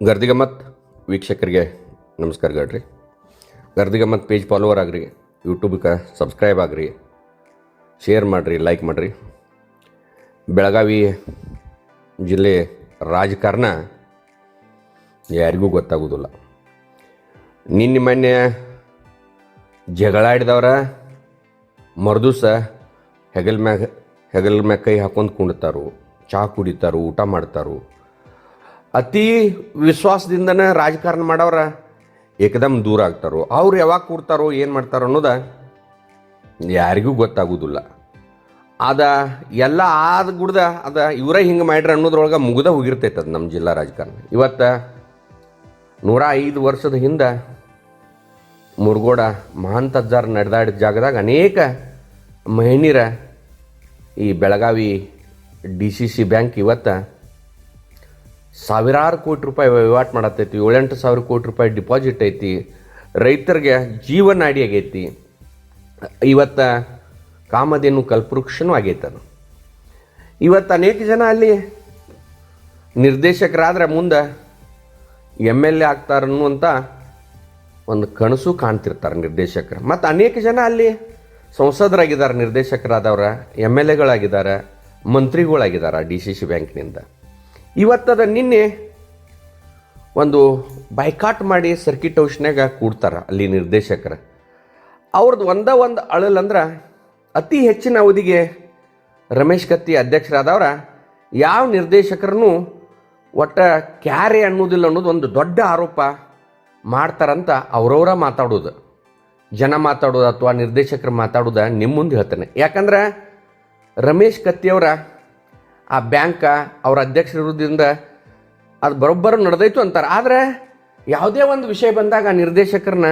ಗರ್ದಿಗಮ್ಮತ್ ವೀಕ್ಷಕರಿಗೆ ನಮಸ್ಕಾರ ಗಡ್ರಿ ಗರ್ದಿಗಮ್ಮತ್ ಪೇಜ್ ಫಾಲೋವರ್ ಆಗ್ರಿ ಯೂಟ್ಯೂಬ್ಗೆ ಸಬ್ಸ್ಕ್ರೈಬ್ ಆಗ್ರಿ ಶೇರ್ ಮಾಡಿರಿ ಲೈಕ್ ಮಾಡಿರಿ. ಬೆಳಗಾವಿ ಜಿಲ್ಲೆ ರಾಜಕಾರಣ ಯಾರಿಗೂ ಗೊತ್ತಾಗೋದಿಲ್ಲ. ನಿನ್ನೆ ಮೊನ್ನೆ ಜಗಳಾಡಿದವರ ಮರುದಿವಸ ಹೆಗಲ್ ಮ್ಯಾಗ ಹೆಗಲ್ ಮ್ಯಾಗ ಕೈ ಹಾಕೊಂಡು ಕುಣಿತಾರು ಚಹಾ ಕುಡಿತಾರು, ಊಟ ಮಾಡ್ತಾರು. ಅತಿ ವಿಶ್ವಾಸದಿಂದನೇ ರಾಜಕಾರಣ ಮಾಡೋರ ಏಕದಮ್ ದೂರ ಆಗ್ತಾರೋ, ಅವ್ರು ಯಾವಾಗ ಕೂಡ್ತಾರೋ ಏನು ಮಾಡ್ತಾರೋ ಅನ್ನೋದು ಯಾರಿಗೂ ಗೊತ್ತಾಗೋದಿಲ್ಲ. ಅದ ಎಲ್ಲ ಆದ ಗುಡ್ದ ಅದ ಇವರೇ ಹಿಂಗೆ ಮಾಡ್ರಿ ಅನ್ನೋದ್ರೊಳಗೆ ಮುಗ್ದ ಹೋಗಿರ್ತೈತೆ ಅದು ನಮ್ಮ ಜಿಲ್ಲಾ ರಾಜಕಾರಣ. ಇವತ್ತು ನೂರ ಐದು ವರ್ಷದ ಹಿಂದೆ ಮುರುಗೋಡ ಮಹಾಂತ ತಜ್ಜಾರ್ ನಡೆದಾಡಿದ ಜಾಗದಾಗ ಅನೇಕ ಮಹಿಳೆಯರ ಈ Belagavi D C C bank ಇವತ್ತು ಸಾವಿರಾರು ಕೋಟಿ ರೂಪಾಯಿ ವಹಿವಾಟು ಮಾಡತ್ತೈತಿ, ಏಳೆಂಟು ಸಾವಿರ ಕೋಟಿ ರೂಪಾಯಿ ಡಿಪಾಸಿಟ್ ಐತಿ, ರೈತರಿಗೆ ಜೀವನಾಡಿ ಆಗೈತಿ ಇವತ್ತು ಕಾಮಧೇನು ಕಲ್ಪವೃಕ್ಷನೂ ಆಗೈತೆ ಅದು. ಇವತ್ತು ಅನೇಕ ಜನ ಅಲ್ಲಿ ನಿರ್ದೇಶಕರಾದ್ರೆ ಮುಂದೆ ಎಂ ಎಲ್ ಎ ಆಗ್ತಾರೆ ಅನ್ನುವಂಥ ಒಂದು ಕನಸು ಕಾಣ್ತಿರ್ತಾರೆ ನಿರ್ದೇಶಕರು. ಮತ್ತು ಅನೇಕ ಜನ ಅಲ್ಲಿ ಸಂಸದರಾಗಿದ್ದಾರೆ, ನಿರ್ದೇಶಕರಾದವ್ರ, ಎಂ ಎಲ್ ಎಗಳಾಗಿದ್ದಾರೆ, ಮಂತ್ರಿಗಳಾಗಿದ್ದಾರೆ ಡಿ ಸಿ ಸಿ ಬ್ಯಾಂಕ್ನಿಂದ. ಇವತ್ತದ ನಿನ್ನೆ ಒಂದು ಬೈಕಾಟ್ ಮಾಡಿ ಸರ್ಕಿಟ್ ಹೌಸ್ನಾಗ ಕೂಡ್ತಾರೆ ಅಲ್ಲಿ ನಿರ್ದೇಶಕರು. ಅವ್ರದ್ದು ಒಂದ ಒಂದು ಅಳಲ್ ಅಂದ್ರೆ ಅತಿ ಹೆಚ್ಚಿನ ಅವಧಿಗೆ ರಮೇಶ್ ಕತ್ತಿ ಅಧ್ಯಕ್ಷರಾದವ್ರ ಯಾವ ನಿರ್ದೇಶಕರನ್ನು ಒಟ್ಟ ಕ್ಯಾರೆ ಅನ್ನೋದಿಲ್ಲ ಅನ್ನೋದು ಒಂದು ದೊಡ್ಡ ಆರೋಪ ಮಾಡ್ತಾರಂತ ಅವರವರ ಮಾತಾಡೋದು. ಜನ ಮಾತಾಡೋದು ಅಥವಾ ನಿರ್ದೇಶಕರು ಮಾತಾಡೋದು ನಿಮ್ಮ ಮುಂದೆ ಹೇಳ್ತಾನೆ. ಯಾಕಂದ್ರೆ ರಮೇಶ್ ಕತ್ತಿಯವರ ಆ ಬ್ಯಾಂಕ ಅವ್ರ ಅಧ್ಯಕ್ಷರಿರುವುದರಿಂದ ಅದು ಬರೋಬ್ಬರ ನಡೆದೈತು ಅಂತಾರೆ. ಆದರೆ ಯಾವುದೇ ಒಂದು ವಿಷಯ ಬಂದಾಗ ಆ ನಿರ್ದೇಶಕರನ್ನ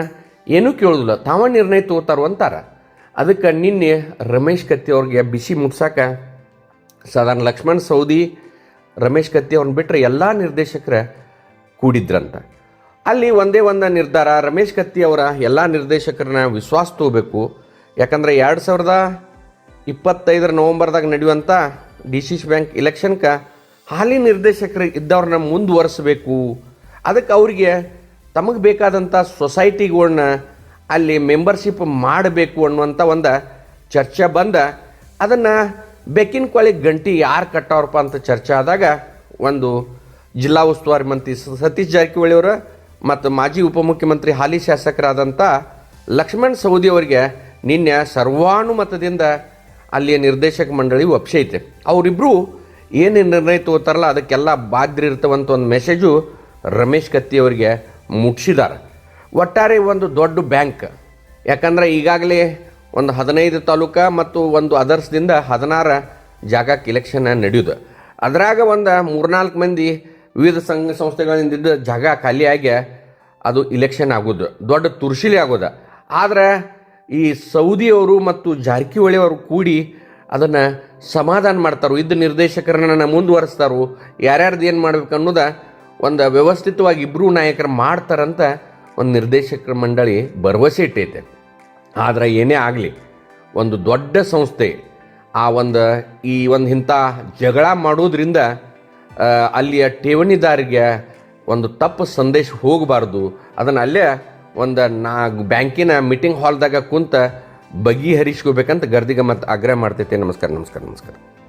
ಏನೂ ಕೇಳೋದಿಲ್ಲ. ತಾವ ನಿರ್ಣಯ ತಗೋತಾರೋ ಅಂತಾರೆ. ಅದಕ್ಕೆ ನಿನ್ನೆ ರಮೇಶ್ ಕತ್ತಿ ಅವ್ರಿಗೆ ಬಿಸಿ ಮುಟ್ಸಾಕ ಸಾಧಾರಣ ಲಕ್ಷ್ಮಣ್ ಸೌದಿ ರಮೇಶ್ ಕತ್ತಿ ಅವ್ರನ್ನ ಬಿಟ್ಟರೆ ಎಲ್ಲ ನಿರ್ದೇಶಕರ ಕೂಡಿದ್ರಂತ. ಅಲ್ಲಿ ಒಂದೇ ಒಂದು ನಿರ್ಧಾರ, ರಮೇಶ್ ಕತ್ತಿ ಅವರ ಎಲ್ಲ ನಿರ್ದೇಶಕರನ್ನ ವಿಶ್ವಾಸ ತಗೋಬೇಕು. ಯಾಕಂದ್ರೆ ಎರಡು ಸಾವಿರದ ಇಪ್ಪತ್ತೈದರ ನವಂಬರ್ದಾಗ ನಡೆಯುವಂಥ ಡಿ ಸಿ ಸಿ ಬ್ಯಾಂಕ್ ಇಲೆಕ್ಷನ್ಗೆ ಹಾಲಿ ನಿರ್ದೇಶಕರು ಇದ್ದವ್ರನ್ನ ಮುಂದುವರಿಸಬೇಕು. ಅದಕ್ಕೆ ಅವರಿಗೆ ತಮಗೆ ಬೇಕಾದಂಥ ಸೊಸೈಟಿಗಳನ್ನ ಅಲ್ಲಿ ಮೆಂಬರ್ಶಿಪ್ ಮಾಡಬೇಕು ಅನ್ನುವಂಥ ಒಂದು ಚರ್ಚೆ ಬಂದ. ಅದನ್ನು ಬೆಕ್ಕಿನ ಕೊಳಿಗೆ ಗಂಟಿ ಯಾರು ಕಟ್ಟವ್ರಪ್ಪ ಅಂತ ಚರ್ಚೆ ಆದಾಗ ಒಂದು ಜಿಲ್ಲಾ ಉಸ್ತುವಾರಿ ಮಂತ್ರಿ ಸತೀಶ್ ಜಾರಕಿಹೊಳಿ ಅವರು ಮತ್ತು ಮಾಜಿ ಉಪಮುಖ್ಯಮಂತ್ರಿ ಹಾಲಿ ಶಾಸಕರಾದಂಥ ಲಕ್ಷ್ಮಣ್ ಸವದಿ ಅವರಿಗೆ ನಿನ್ನೆ ಸರ್ವಾನುಮತದಿಂದ ಅಲ್ಲಿಯ ನಿರ್ದೇಶಕ ಮಂಡಳಿ ಒಪ್ಸೈತೆ ಅವರಿಬ್ಬರು ಏನು ನಿರ್ಣಯ ತಗೋತಾರಲ್ಲ, ಅದಕ್ಕೆಲ್ಲ ಬಾಧ್ಯರಿರ್ತವಂತ ಒಂದು ಮೆಸೇಜು ರಮೇಶ್ ಕತ್ತಿ ಅವರಿಗೆ ಮುಟ್ಸಿದ್ದಾರೆ ಒಟ್ಟಾರೆ ಒಂದು ದೊಡ್ಡ ಬ್ಯಾಂಕ್ ಯಾಕಂದ್ರೆ ಈಗಾಗಲೇ ಒಂದು ಹದಿನೈದು ತಾಲೂಕ ಮತ್ತು ಒಂದು ಅದರ್ಸ್ದಿಂದ ಹದಿನಾರು ಜಾಗಕ್ಕೆ ಇಲೆಕ್ಷನ್ ನಡೆಯೋದು. ಅದರಾಗ ಒಂದು ಮೂರ್ನಾಲ್ಕು ಮಂದಿ ವಿವಿಧ ಸಂಘ ಸಂಸ್ಥೆಗಳಿಂದ ಜಾಗ ಖಾಲಿಯಾಗಿ ಅದು ಇಲೆಕ್ಷನ್ ಆಗೋದು. ದೊಡ್ಡ ತುರ್ಶಿಲಿ ಆಗೋದು. ಆದರೆ ಈ ಸೌದಿಯವರು ಮತ್ತು ಜಾರಕಿಹೊಳಿ ಅವರು ಕೂಡಿ ಅದನ್ನು ಸಮಾಧಾನ ಮಾಡ್ತಾರೋ. ಇದ್ದ ನಿರ್ದೇಶಕರನ್ನ ಮುಂದುವರಿಸ್ತಾರೋ. ಯಾರ್ಯಾರ್ದು ಏನು ಮಾಡ್ಬೇಕು ಅನ್ನೋದ ಒಂದು ವ್ಯವಸ್ಥಿತವಾಗಿ ಇಬ್ಬರೂ ನಾಯಕರು ಮಾಡ್ತಾರಂತ ಒಂದು ನಿರ್ದೇಶಕರ ಮಂಡಳಿ ಭರವಸೆ ಇಟ್ಟೈತೆ. ಆದರೆ ಏನೇ ಆಗಲಿ, ಒಂದು ದೊಡ್ಡ ಸಂಸ್ಥೆ, ಆ ಒಂದು ಈ ಒಂದು ಇಂಥ ಜಗಳ ಮಾಡೋದ್ರಿಂದ ಅಲ್ಲಿಯ ಠೇವಣಿದಾರಿಗೆ ಒಂದು ತಪ್ಪು ಸಂದೇಶ ಹೋಗಬಾರ್ದು. ಅದನ್ನು ಅಲ್ಲೇ ಒಂದು ನಾ ಬ್ಯಾಂಕಿನ ಮೀಟಿಂಗ್ ಹಾಲ್ದಾಗ ಕುಂತ ಬಗೆಹರಿಸ್ಕೋಬೇಕಂತ ಗರ್ದಿಗೆ ಮತ್ತು ಆಗ್ರಹ ಮಾಡ್ತೈತೆ. ನಮಸ್ಕಾರ ನಮಸ್ಕಾರ ನಮಸ್ಕಾರ.